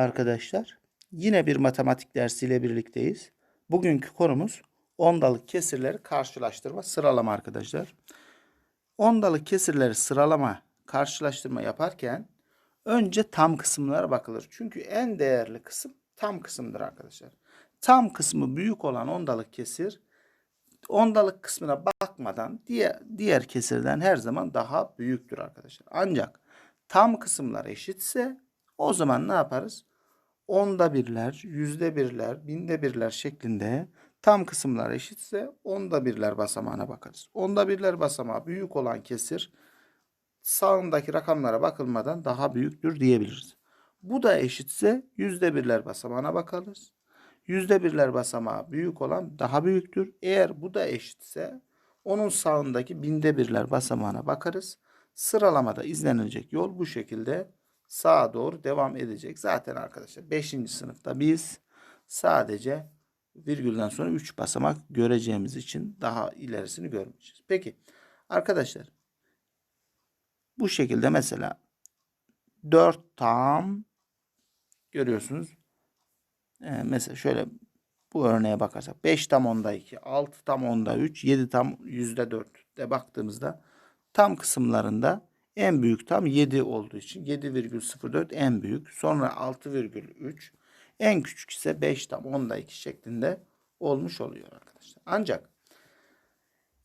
arkadaşlar. Yine bir matematik dersiyle birlikteyiz. Bugünkü konumuz ondalık kesirleri karşılaştırma, sıralama arkadaşlar. Ondalık kesirleri sıralama, karşılaştırma yaparken önce tam kısımlara bakılır. Çünkü en değerli kısım tam kısımdır arkadaşlar. Tam kısmı büyük olan ondalık kesir ondalık kısmına bakmadan diğer, diğer kesirden her zaman daha büyüktür arkadaşlar. Ancak tam kısımlar eşitse o zaman ne yaparız? Onda birler, yüzde birler, binde birler şeklinde tam kısımlar eşitse onda birler basamağına bakarız. Onda birler basamağı büyük olan kesir sağındaki rakamlara bakılmadan daha büyüktür diyebiliriz. Bu da eşitse yüzde birler basamağına bakarız. Yüzde birler basamağı büyük olan daha büyüktür. Eğer bu da eşitse onun sağındaki binde birler basamağına bakarız. Sıralamada izlenilecek yol bu şekilde sağa doğru devam edecek. Zaten arkadaşlar 5. sınıfta biz sadece virgülden sonra 3 basamak göreceğimiz için daha ilerisini görmeyeceğiz. Peki arkadaşlar bu şekilde mesela 4 tam görüyorsunuz. Ee, mesela şöyle bu örneğe bakarsak 5 tam onda 2, 6 tam onda 3, 7 tam yüzde 4 de baktığımızda tam kısımlarında en büyük tam 7 olduğu için 7,04 en büyük. Sonra 6,3 en küçük ise 5 tam onda 2 şeklinde olmuş oluyor arkadaşlar. Ancak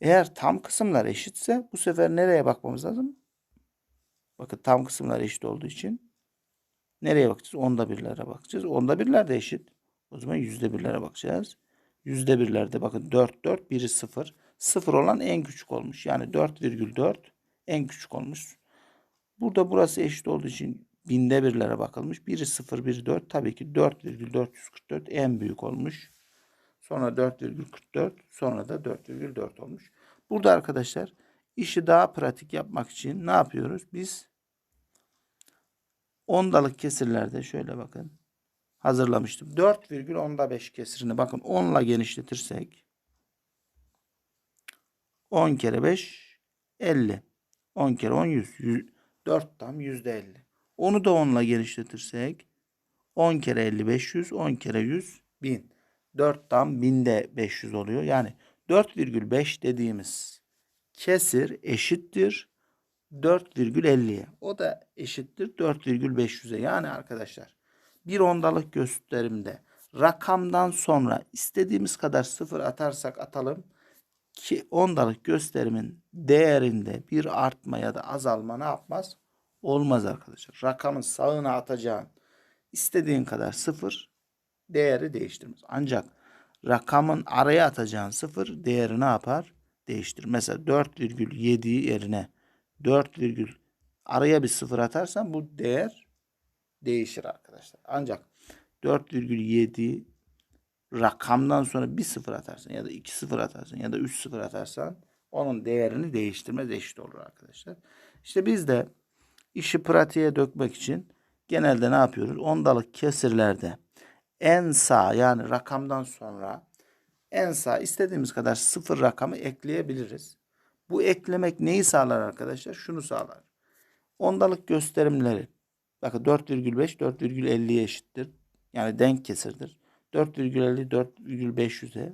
eğer tam kısımlar eşitse bu sefer nereye bakmamız lazım? Bakın tam kısımlar eşit olduğu için nereye bakacağız? Onda birlere bakacağız. Onda birler de eşit. O zaman yüzde birlere bakacağız. Yüzde birlerde bakın 4 4 biri 0. 0 olan en küçük olmuş. Yani 4,4 en küçük olmuş. Burada burası eşit olduğu için binde birlere bakılmış. Biri 0 biri 4 tabii ki 4,444 en büyük olmuş. Sonra 4,44 sonra da 4,4 olmuş. Burada arkadaşlar işi daha pratik yapmak için ne yapıyoruz? Biz ondalık kesirlerde şöyle bakın hazırlamıştım. 4,5 kesirini bakın 10 ile genişletirsek 10 kere 5 50. 10 kere 10 100. 100 4 tam %50. Onu da 10 ile genişletirsek 10 kere 50 500. 10 kere 100 1000. 4 tam 1000'de 500 oluyor. Yani 4,5 dediğimiz kesir eşittir 4,50'ye. O da eşittir 4,500'e. Yani arkadaşlar bir ondalık gösterimde rakamdan sonra istediğimiz kadar sıfır atarsak atalım ki ondalık gösterimin değerinde bir artma ya da azalma ne yapmaz? Olmaz arkadaşlar. Rakamın sağına atacağın istediğin kadar sıfır değeri değiştirmez. Ancak rakamın araya atacağın sıfır değeri ne yapar? Değiştirir. Mesela 4,7 yerine 4, araya bir sıfır atarsan bu değer değişir arkadaşlar. Ancak 4,7 rakamdan sonra bir sıfır atarsan ya da iki sıfır atarsan ya da üç sıfır atarsan onun değerini değiştirmez eşit olur arkadaşlar. İşte biz de işi pratiğe dökmek için genelde ne yapıyoruz? Ondalık kesirlerde en sağ yani rakamdan sonra en sağ istediğimiz kadar sıfır rakamı ekleyebiliriz. Bu eklemek neyi sağlar arkadaşlar? Şunu sağlar. Ondalık gösterimleri bakın 4,5 4,50'ye eşittir. Yani denk kesirdir. 4,50 4,500'e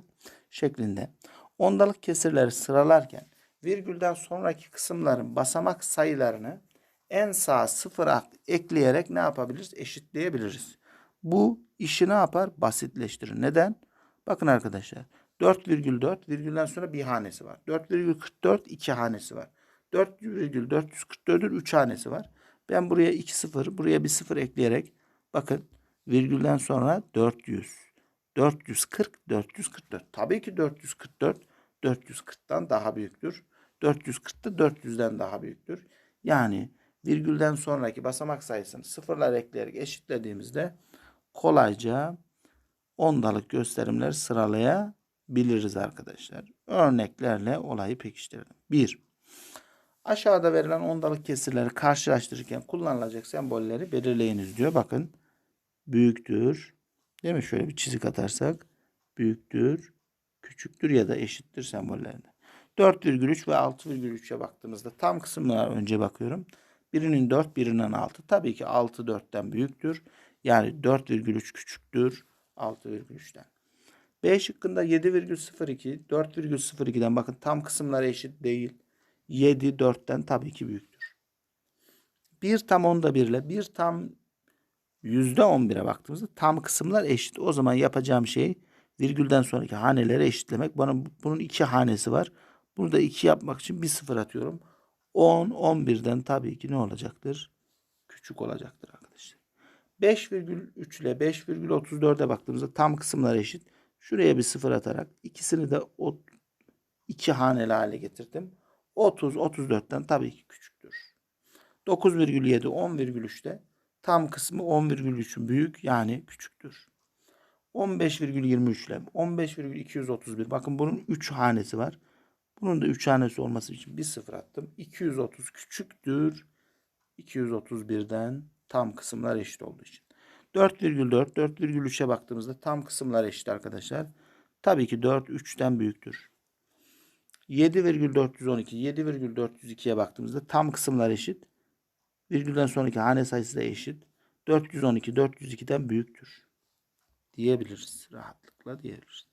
şeklinde. Ondalık kesirleri sıralarken virgülden sonraki kısımların basamak sayılarını en sağ sıfıra ekleyerek ne yapabiliriz? Eşitleyebiliriz. Bu işi ne yapar? Basitleştirir. Neden? Bakın arkadaşlar. 4,4 virgülden sonra bir hanesi var. 4,44 iki hanesi var. 4,444'ün üç hanesi var. Ben buraya 2 sıfır, buraya bir sıfır ekleyerek bakın virgülden sonra 400. 440, 444. Tabii ki 444 440'tan daha büyüktür. 440 da 400'den daha büyüktür. Yani virgülden sonraki basamak sayısını sıfırlar ekleyerek eşitlediğimizde kolayca ondalık gösterimleri sıralayabiliriz arkadaşlar. Örneklerle olayı pekiştirelim. 1. Aşağıda verilen ondalık kesirleri karşılaştırırken kullanılacak sembolleri belirleyiniz diyor. Bakın büyüktür. Değil mi? Şöyle bir çizik atarsak büyüktür, küçüktür ya da eşittir sembollerine. 4,3 ve 6,3'e baktığımızda tam kısımlara önce bakıyorum. Birinin 4, birinin 6. Tabii ki 6 4'ten büyüktür. Yani 4,3 küçüktür 6,3'ten. B şıkkında 7,02 4,02'den bakın tam kısımlar eşit değil. 7 4'ten tabii ki büyüktür. 1 tam onda 1 ile 1 tam %11'e baktığımızda tam kısımlar eşit. O zaman yapacağım şey virgülden sonraki haneleri eşitlemek. Bana bunun iki hanesi var. Burada 2 yapmak için bir sıfır atıyorum. 10 11'den tabii ki ne olacaktır? Küçük olacaktır arkadaşlar. 5,3 ile 5,34'e baktığımızda tam kısımlar eşit. Şuraya bir sıfır atarak ikisini de o iki haneli hale getirdim. 30 34'ten tabii ki küçüktür. 9,7 10,3'te tam kısmı 10,3'ün büyük yani küçüktür. 15,23 ile 15,231 bakın bunun 3 hanesi var. Bunun da 3 hanesi olması için bir sıfır attım. 230 küçüktür. 231'den tam kısımlar eşit olduğu için. 4,4 4,3'e baktığımızda tam kısımlar eşit arkadaşlar. Tabii ki 4 3'ten büyüktür. 7,412 7,402'ye baktığımızda tam kısımlar eşit. Virgülden sonraki hane sayısı da eşit. 412 402'den büyüktür. Diyebiliriz. Rahatlıkla diyebiliriz.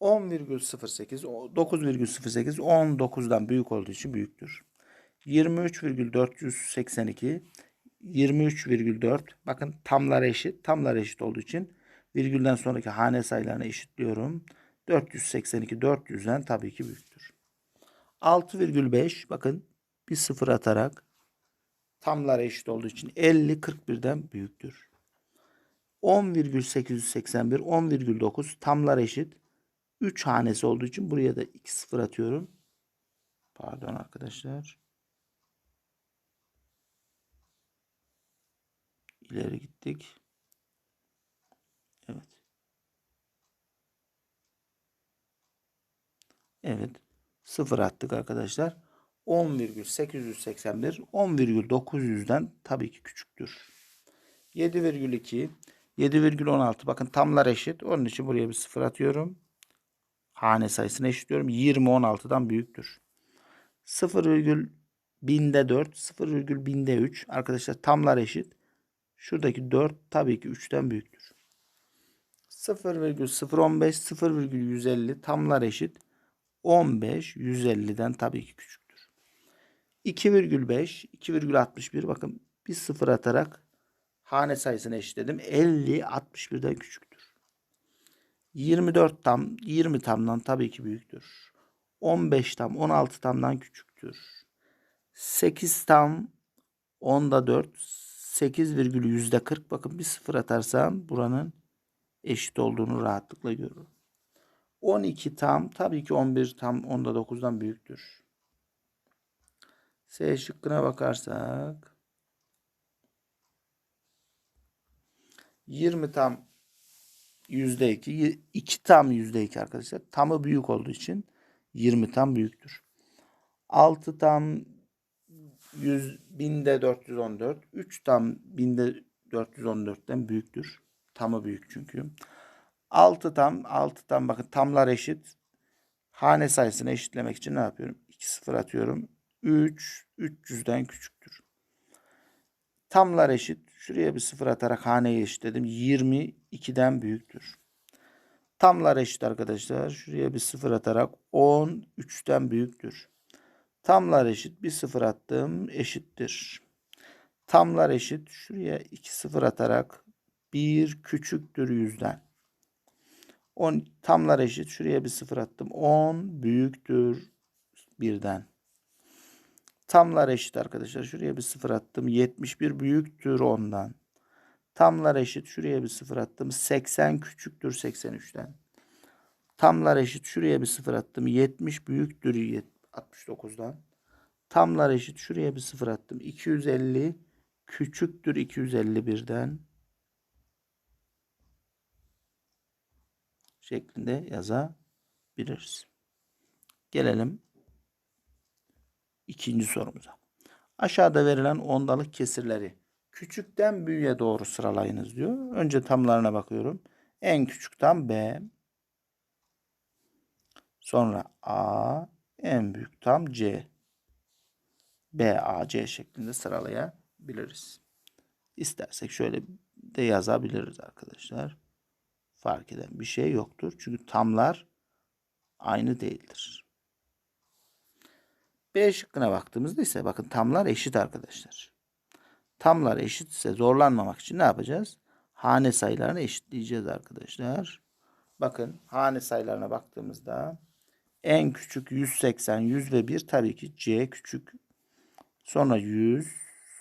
10,08 9,08 19'dan büyük olduğu için büyüktür. 23,482 23,4 bakın tamlar eşit. Tamlar eşit olduğu için virgülden sonraki hane sayılarını eşitliyorum. 482 400'den tabii ki büyüktür. 6,5 bakın bir sıfır atarak tamlar eşit olduğu için 50 41'den büyüktür. 10,881 10,9 tamlar eşit. 3 hanesi olduğu için buraya da 2 sıfır atıyorum. Pardon arkadaşlar. İleri gittik. Evet. Evet. Sıfır attık arkadaşlar. 10,881 10,900'den tabii ki küçüktür. 7,2 7,16 bakın tamlar eşit. Onun için buraya bir sıfır atıyorum. Hane sayısını eşitliyorum. 20 16'dan büyüktür. 0, binde 4 0, binde 3 arkadaşlar tamlar eşit. Şuradaki 4 tabii ki 3'ten büyüktür. 0,015 0,150 tamlar eşit. 15 150'den tabii ki küçüktür. 2,5 2,61 bakın bir sıfır atarak hane sayısını eşitledim. 50 61'den küçüktür. 24 tam 20 tamdan tabii ki büyüktür. 15 tam 16 tamdan küçüktür. 8 tam 10'da 4 8 virgül yüzde 40 bakın bir sıfır atarsam buranın eşit olduğunu rahatlıkla görürüm. 12 tam tabii ki 11 tam 10'da 9'dan büyüktür. S şıkkına bakarsak 20 tam yüzde 2 2 tam yüzde 2 arkadaşlar. Tamı büyük olduğu için 20 tam büyüktür. 6 tam 100 binde 414 3 tam binde 414'ten büyüktür. Tamı büyük çünkü. 6 tam 6 tam bakın tamlar eşit. Hane sayısını eşitlemek için ne yapıyorum? 2 sıfır atıyorum. 3 300'den küçüktür. Tamlar eşit. Şuraya bir sıfır atarak haneyi eşitledim. 22'den büyüktür. Tamlar eşit arkadaşlar. Şuraya bir sıfır atarak 10 3'ten büyüktür. Tamlar eşit. Bir sıfır attım. Eşittir. Tamlar eşit. Şuraya 2 sıfır atarak 1 küçüktür yüzden. 10 tamlar eşit. Şuraya bir sıfır attım. 10 büyüktür birden. Tamlar eşit arkadaşlar. Şuraya bir sıfır attım. 71 büyüktür ondan. Tamlar eşit. Şuraya bir sıfır attım. 80 küçüktür 83'ten. Tamlar eşit. Şuraya bir sıfır attım. 70 büyüktür 69'dan. Tamlar eşit. Şuraya bir sıfır attım. 250 küçüktür 251'den. Şeklinde yazabiliriz. Gelelim ikinci sorumuza. Aşağıda verilen ondalık kesirleri küçükten büyüğe doğru sıralayınız diyor. Önce tamlarına bakıyorum. En küçük tam B. Sonra A. En büyük tam C. B, A, C şeklinde sıralayabiliriz. İstersek şöyle de yazabiliriz arkadaşlar. Fark eden bir şey yoktur. Çünkü tamlar aynı değildir. B şıkkına baktığımızda ise bakın tamlar eşit arkadaşlar. Tamlar eşitse zorlanmamak için ne yapacağız? Hane sayılarını eşitleyeceğiz arkadaşlar. Bakın hane sayılarına baktığımızda en küçük 180, 100 ve 1 tabii ki C küçük. Sonra 100,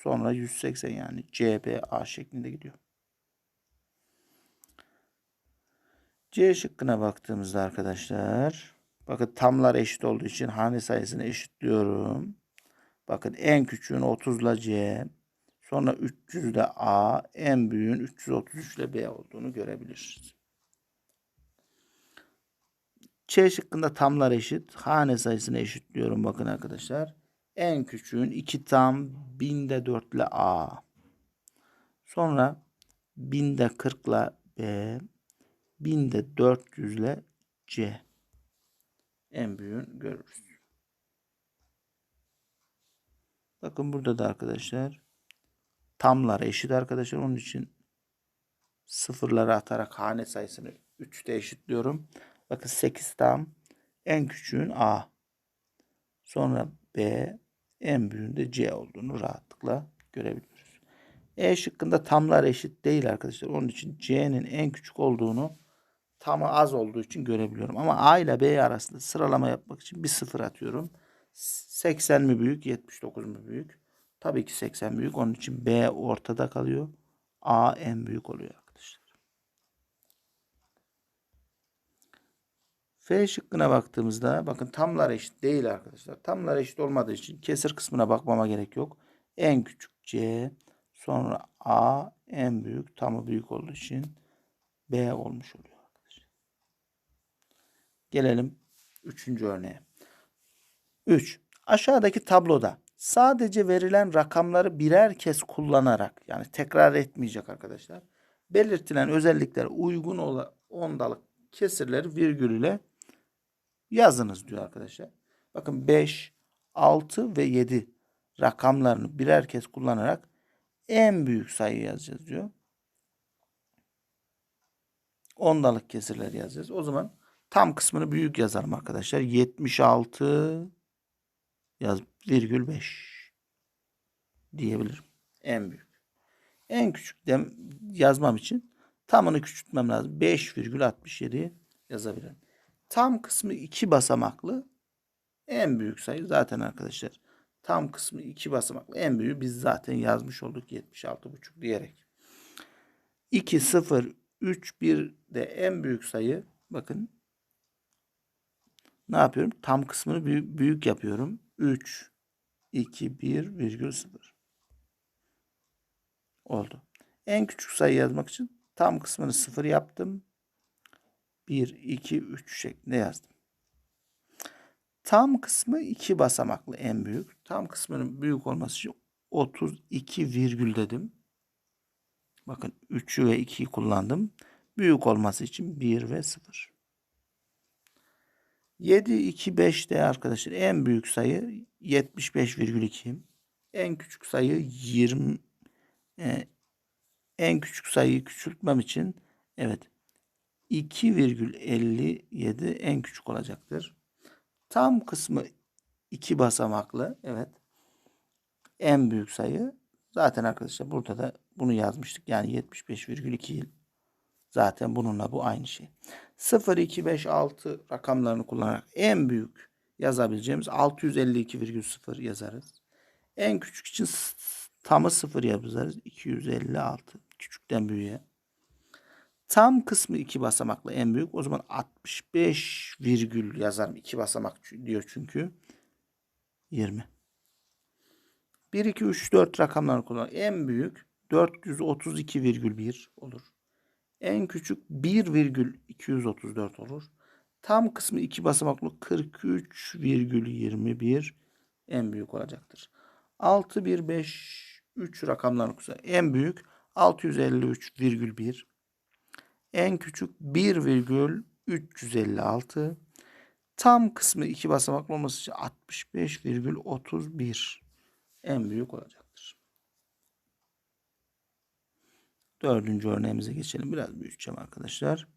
sonra 180 yani C, B, A şeklinde gidiyor. C şıkkına baktığımızda arkadaşlar bakın tamlar eşit olduğu için hane sayısını eşitliyorum. Bakın en küçüğün 30 ile C, sonra 300 ile A, en büyüğün 333 ile B olduğunu görebiliriz. Ç şıkkında tamlar eşit. Hane sayısını eşitliyorum bakın arkadaşlar. En küçüğün 2 tam binde 4 ile A. Sonra binde 40 ile B. Binde 400 ile C. En büyüğün görürüz. Bakın burada da arkadaşlar tamlar eşit arkadaşlar. Onun için sıfırları atarak hane sayısını 3'te eşitliyorum. Bakın 8 tam. En küçüğün A. Sonra B. En büyüğünde C olduğunu rahatlıkla görebiliyoruz. E şıkkında tamlar eşit değil arkadaşlar. Onun için C'nin en küçük olduğunu tamı az olduğu için görebiliyorum. Ama A ile B arasında sıralama yapmak için bir sıfır atıyorum. 80 mi büyük 79 mu büyük? Tabii ki 80 büyük. Onun için B ortada kalıyor. A en büyük oluyor arkadaşlar. F şıkkına baktığımızda bakın tamlar eşit değil arkadaşlar. Tamlar eşit olmadığı için kesir kısmına bakmama gerek yok. En küçük C sonra A en büyük tamı büyük olduğu için B olmuş oluyor. Gelelim üçüncü örneğe. 3. Aşağıdaki tabloda sadece verilen rakamları birer kez kullanarak yani tekrar etmeyecek arkadaşlar. Belirtilen özelliklere uygun olan ondalık kesirleri virgül ile yazınız diyor arkadaşlar. Bakın 5, 6 ve 7 rakamlarını birer kez kullanarak en büyük sayı yazacağız diyor. Ondalık kesirleri yazacağız. O zaman tam kısmını büyük yazalım arkadaşlar. 76 yaz virgül 5 diyebilirim. En büyük. En küçük de yazmam için tamını küçültmem lazım. 5,67 yazabilirim. Tam kısmı 2 basamaklı en büyük sayı zaten arkadaşlar. Tam kısmı 2 basamaklı en büyüğü biz zaten yazmış olduk 76,5 diyerek. 2, 0, 3, 1 de en büyük sayı bakın ne yapıyorum? Tam kısmını büyük, büyük yapıyorum. 3, 2, 1 virgül 0 oldu. En küçük sayı yazmak için tam kısmını 0 yaptım. 1, 2, 3 şeklinde yazdım. Tam kısmı 2 basamaklı en büyük. Tam kısmının büyük olması için 32 virgül dedim. Bakın 3'ü ve 2'yi kullandım. Büyük olması için 1 ve 0. 7, 2, 5 de arkadaşlar en büyük sayı 75,2. En küçük sayı 20. E, en küçük sayıyı küçültmem için evet 2,57 en küçük olacaktır. Tam kısmı 2 basamaklı. Evet. En büyük sayı. Zaten arkadaşlar burada da bunu yazmıştık. Yani 75,2 zaten bununla bu aynı şey. 0, 2, 5, 6 rakamlarını kullanarak en büyük yazabileceğimiz 652,0 yazarız. En küçük için tamı 0 yazarız. 256. Küçükten büyüğe. Tam kısmı 2 basamaklı en büyük. O zaman 65 virgül yazarım. 2 basamak diyor çünkü. 20. 1, 2, 3, 4 rakamlarını kullan. En büyük 432,1 olur. En küçük 1,234 olur. Tam kısmı 2 basamaklı 43,21 en büyük olacaktır. 6, 1, 5, 3 rakamlarını kullan. En büyük 653,1 en küçük 1,356. Tam kısmı iki basamaklı olması için 65,31 en büyük olacaktır. Dördüncü örneğimize geçelim. Biraz büyüteceğim arkadaşlar.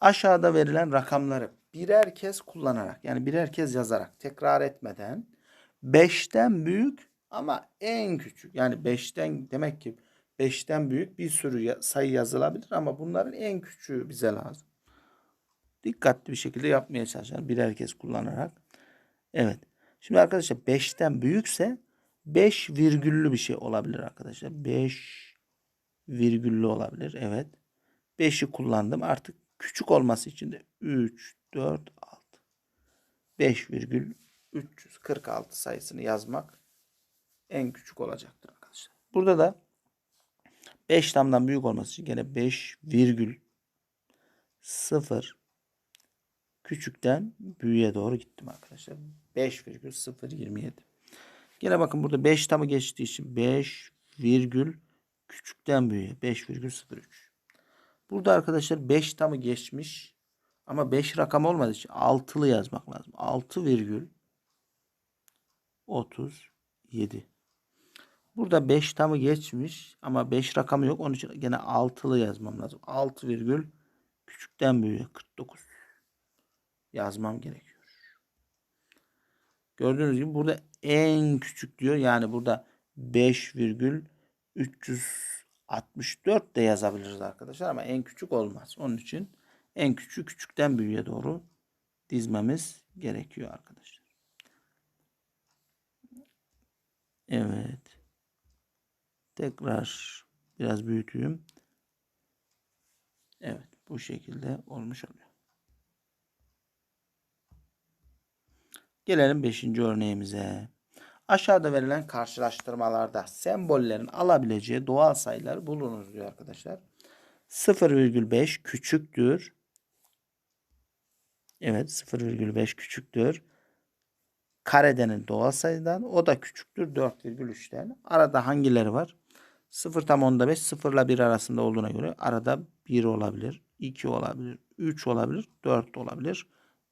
Aşağıda verilen rakamları birer kez kullanarak yani birer kez yazarak tekrar etmeden 5'ten büyük ama en küçük yani 5'ten demek ki 5'ten büyük bir sürü sayı yazılabilir ama bunların en küçüğü bize lazım. Dikkatli bir şekilde yapmaya çalışacağız birer kez kullanarak. Evet. Şimdi arkadaşlar 5'ten büyükse 5 virgüllü bir şey olabilir arkadaşlar. 5 virgüllü olabilir. Evet. 5'i kullandım. Artık küçük olması için de 3, 4, 6. 5 virgül 346 sayısını yazmak en küçük olacaktır arkadaşlar. Burada da 5 tamdan büyük olması için gene 5 virgül 0 küçükten büyüğe doğru gittim arkadaşlar. 5,027. Gene bakın burada 5 tamı geçtiği için 5 virgül küçükten büyüğe 5,03. Burada arkadaşlar 5 tamı geçmiş ama 5 rakam olmadığı için altılı yazmak lazım. 6 virgül 37. Burada 5 tamı geçmiş ama 5 rakamı yok. Onun için gene altılı yazmam lazım. 6 virgül küçükten büyüğe 49 yazmam gerekiyor. Gördüğünüz gibi burada en küçük diyor. Yani burada 5,364 de yazabiliriz arkadaşlar ama en küçük olmaz. Onun için en küçük küçükten büyüğe doğru dizmemiz gerekiyor arkadaşlar. Evet. Tekrar biraz büyüteyim. Evet bu şekilde olmuş oluyor. Gelelim 5. örneğimize. Aşağıda verilen karşılaştırmalarda sembollerin alabileceği doğal sayılar bulunuz diyor arkadaşlar. 0,5 küçüktür. Evet 0,5 küçüktür. Karedenin doğal sayıdan o da küçüktür 4,3'ten. Arada hangileri var? 0 tam onda 5 0 ile 1 arasında olduğuna göre arada 1 olabilir, 2 olabilir, 3 olabilir, 4 olabilir,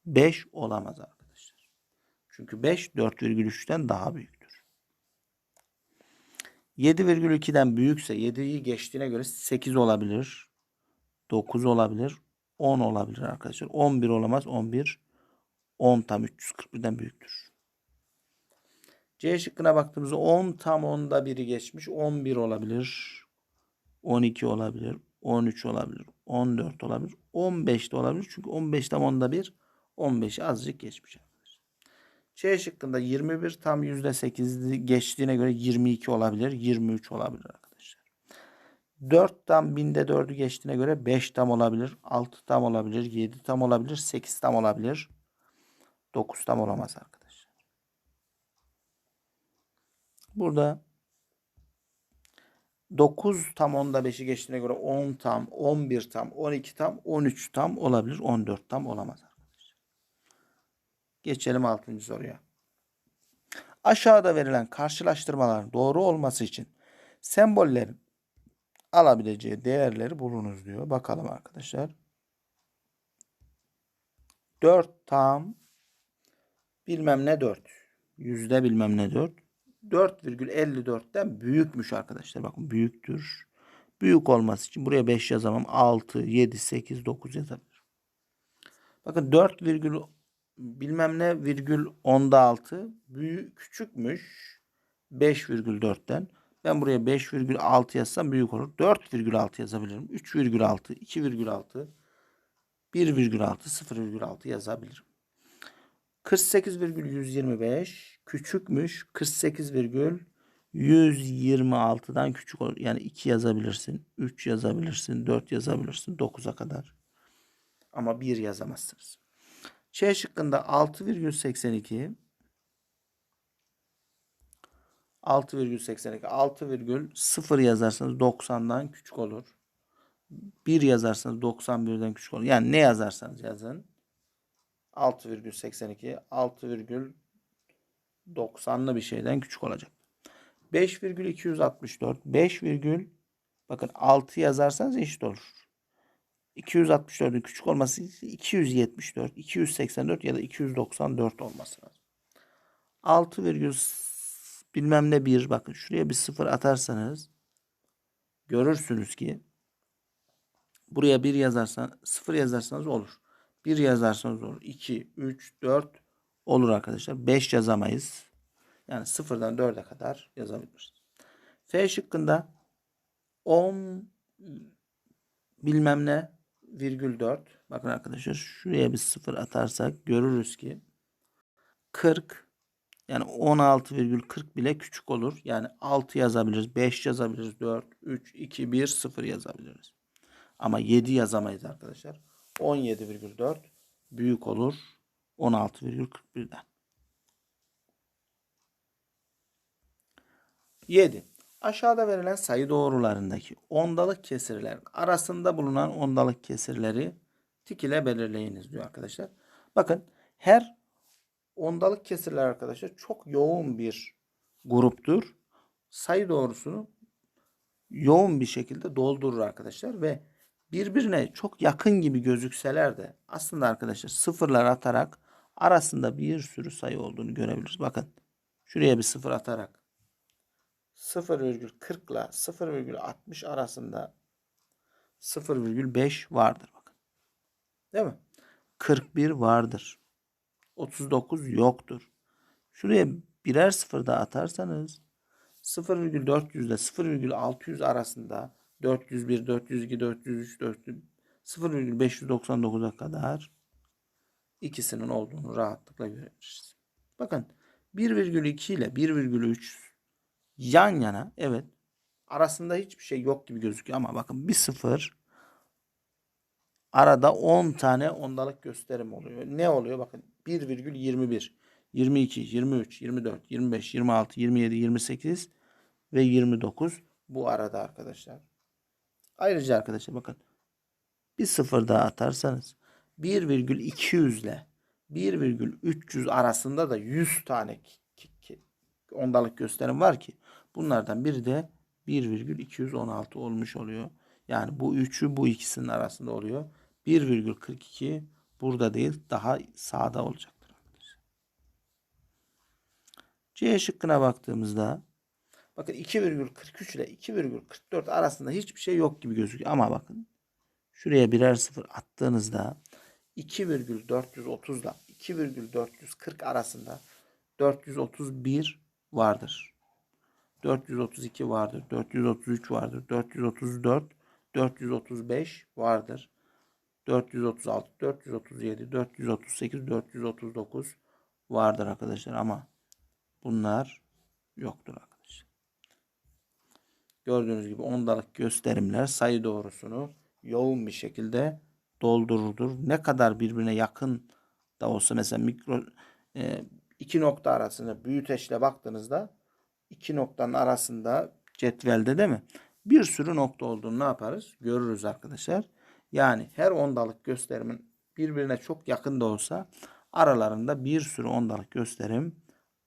5 olamaz arkadaşlar. Çünkü 5 4,3'ten daha büyüktür. 7,2'den büyükse 7'yi geçtiğine göre 8 olabilir, 9 olabilir, 10 olabilir arkadaşlar. 11 olamaz, 11 10 tam 341'den büyüktür. C şıkkına baktığımızda 10 tam onda biri geçmiş. 11 olabilir. 12 olabilir. 13 olabilir. 14 olabilir. 15 de olabilir. Çünkü 15 tam onda bir. 15'i azıcık geçmiş. C şıkkında 21 tam %8 geçtiğine göre 22 olabilir. 23 olabilir arkadaşlar. 4 tam binde 4'ü geçtiğine göre 5 tam olabilir. 6 tam olabilir. 7 tam olabilir. 8 tam olabilir. 9 tam olamaz arkadaşlar. Burada 9 tam onda 5'i geçtiğine göre 10 tam, 11 tam, 12 tam, 13 tam olabilir. 14 tam olamaz. Geçelim 6. soruya. Aşağıda verilen karşılaştırmaların doğru olması için sembollerin alabileceği değerleri bulunuz diyor. Bakalım arkadaşlar. 4 tam bilmem ne 4. Yüzde bilmem ne 4. 4,54'ten büyükmüş arkadaşlar. Bakın büyüktür. Büyük olması için buraya 5 yazamam. 6, 7, 8, 9 yazabilirim. Bakın 4 virgül bilmem ne virgül onda 6 büyük küçükmüş 5,4'ten. Ben buraya 5,6 yazsam büyük olur. 4,6 yazabilirim. 3,6, 2,6, 1,6, 0,6 yazabilirim. 48,125 küçükmüş. 48,126'dan küçük olur. Yani 2 yazabilirsin. 3 yazabilirsin. 4 yazabilirsin. 9'a kadar. Ama 1 yazamazsınız. Ç şıkkında 6,82 6,82 6,0 yazarsanız 90'dan küçük olur. 1 yazarsanız 91'den küçük olur. Yani ne yazarsanız yazın. 6,82 6,90'lı bir şeyden küçük olacak. 5,264 5, bakın 6 yazarsanız eşit olur. 264'ün küçük olması için 274, 284 ya da 294 olması lazım. bilmem ne 1 bakın şuraya bir sıfır atarsanız görürsünüz ki buraya 1 yazarsan 0 yazarsanız olur. 1 yazarsanız olur. 2, 3, 4 olur arkadaşlar. 5 yazamayız. Yani 0'dan 4'e kadar yazabiliriz. F şıkkında 10 bilmem ne virgül 4. Bakın arkadaşlar şuraya bir sıfır atarsak görürüz ki 40 yani 16,40 bile küçük olur. Yani 6 yazabiliriz, 5 yazabiliriz, 4, 3, 2, 1, 0 yazabiliriz. Ama 7 yazamayız arkadaşlar. 17,4 büyük olur 16,41'den. 7. Aşağıda verilen sayı doğrularındaki ondalık kesirlerin arasında bulunan ondalık kesirleri tik ile belirleyiniz diyor arkadaşlar. Bakın her ondalık kesirler arkadaşlar çok yoğun bir gruptur. Sayı doğrusunu yoğun bir şekilde doldurur arkadaşlar ve birbirine çok yakın gibi gözükseler de aslında arkadaşlar sıfırlar atarak arasında bir sürü sayı olduğunu görebiliriz. Bakın şuraya bir sıfır atarak 0,40 ile 0,60 arasında 0,5 vardır bakın. Değil mi? 41 vardır. 39 yoktur. Şuraya birer sıfır daha atarsanız 0,400 ile 0,600 arasında 401, 402, 403, 400, 0,599'a kadar ikisinin olduğunu rahatlıkla görebiliriz. Bakın 1,2 ile 1,3 yan yana evet arasında hiçbir şey yok gibi gözüküyor ama bakın bir sıfır arada 10 tane ondalık gösterim oluyor. Ne oluyor? Bakın 1,21, 22, 23, 24, 25, 26, 27, 28 ve 29 bu arada arkadaşlar. Ayrıca arkadaşlar bakın bir sıfır daha atarsanız 1,200 ile 1,300 arasında da 100 tane ondalık gösterim var ki bunlardan biri de 1,216 olmuş oluyor. Yani bu üçü bu ikisinin arasında oluyor. 1,42 burada değil daha sağda olacaktır. C şıkkına baktığımızda bakın 2,43 ile 2,44 arasında hiçbir şey yok gibi gözüküyor. Ama bakın şuraya birer sıfır attığınızda 2,430 ile 2,440 arasında 431 vardır. 432 vardır. 433 vardır. 434, 435 vardır. 436, 437, 438, 439 vardır arkadaşlar ama bunlar yoktur arkadaşlar. Gördüğünüz gibi ondalık gösterimler sayı doğrusunu yoğun bir şekilde doldururdur. Ne kadar birbirine yakın da olsa mesela mikro e, iki nokta arasında büyüteçle baktığınızda iki noktanın arasında cetvelde değil mi? Bir sürü nokta olduğunu ne yaparız? Görürüz arkadaşlar. Yani her ondalık gösterimin birbirine çok yakın da olsa aralarında bir sürü ondalık gösterim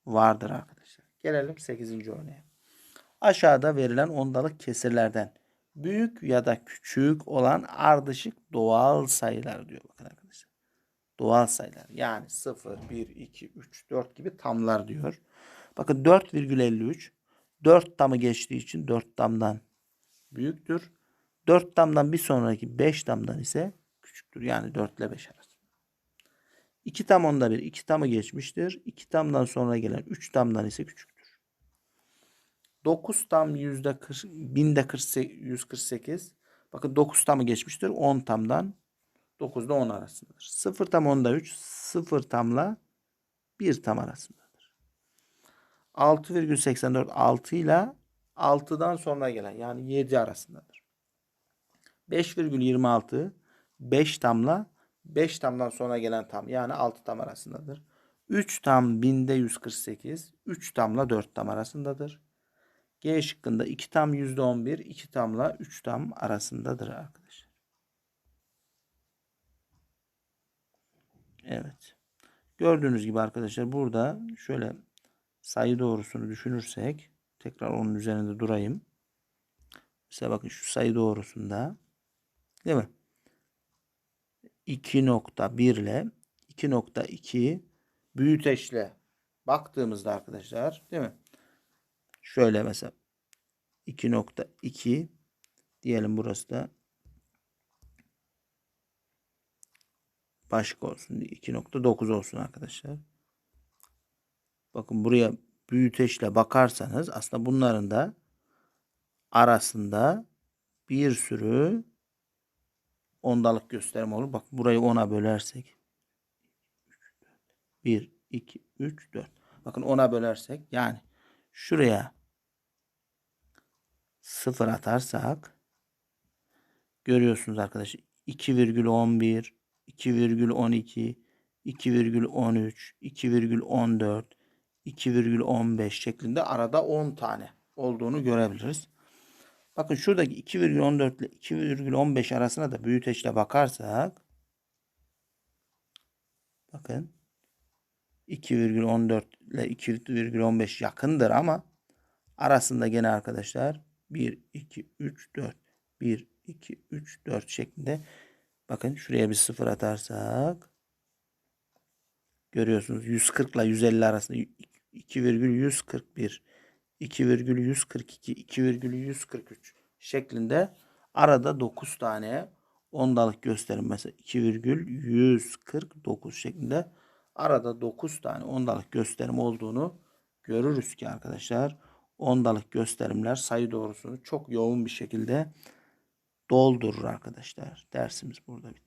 vardır arkadaşlar. Gelelim 8. örneğe. Aşağıda verilen ondalık kesirlerden büyük ya da küçük olan ardışık doğal sayılar diyor bakın arkadaşlar. Doğal sayılar yani 0, 1, 2, 3, 4 gibi tamlar diyor. Bakın 4,53 4 tamı geçtiği için 4 tamdan büyüktür. 4 tamdan bir sonraki 5 tamdan ise küçüktür. Yani 4 ile 5 arası. 2 tam onda bir 2 tamı geçmiştir. 2 tamdan sonra gelen 3 tamdan ise küçüktür. 9 tam yüzde 40, binde 148. Bakın 9 tamı geçmiştir. 10 tamdan 9 ile 10 arasındadır. 0 tam onda 3. 0 tamla 1 tam arasındadır. 6,84 6 ile 6'dan sonra gelen yani 7 arasındadır. 5,26 5 tamla 5 tamdan sonra gelen tam yani 6 tam arasındadır. 3 tam binde 148 3 tamla 4 tam arasındadır. G şıkkında 2 tam %11 2 tamla 3 tam arasındadır arkadaşlar. Evet. Gördüğünüz gibi arkadaşlar burada şöyle sayı doğrusunu düşünürsek tekrar onun üzerinde durayım. Mesela bakın şu sayı doğrusunda değil mi? 2.1 ile 2.2 büyüteçle baktığımızda arkadaşlar değil mi? Şöyle mesela 2.2 diyelim burası da başka olsun. 2.9 olsun arkadaşlar. Bakın buraya büyüteçle bakarsanız aslında bunların da arasında bir sürü ondalık gösterim olur. Bak burayı 10'a bölersek 1, 2, 3, 4. Bakın 10'a bölersek yani şuraya 0 atarsak görüyorsunuz arkadaşlar 2,11 2,12 2,13 2,14 2,15 şeklinde arada 10 tane olduğunu görebiliriz. Bakın şuradaki 2,14 ile 2,15 arasına da büyüteçle bakarsak bakın 2,14 ile 2,15 yakındır ama arasında gene arkadaşlar 1, 2, 3, 4 1, 2, 3, 4 şeklinde bakın şuraya bir sıfır atarsak görüyorsunuz 140 ile 150 arasında 2,141 2,142 2,143 şeklinde arada 9 tane ondalık gösterim mesela 2,149 şeklinde arada 9 tane ondalık gösterim olduğunu görürüz ki arkadaşlar ondalık gösterimler sayı doğrusunu çok yoğun bir şekilde doldurur arkadaşlar. Dersimiz burada bitti.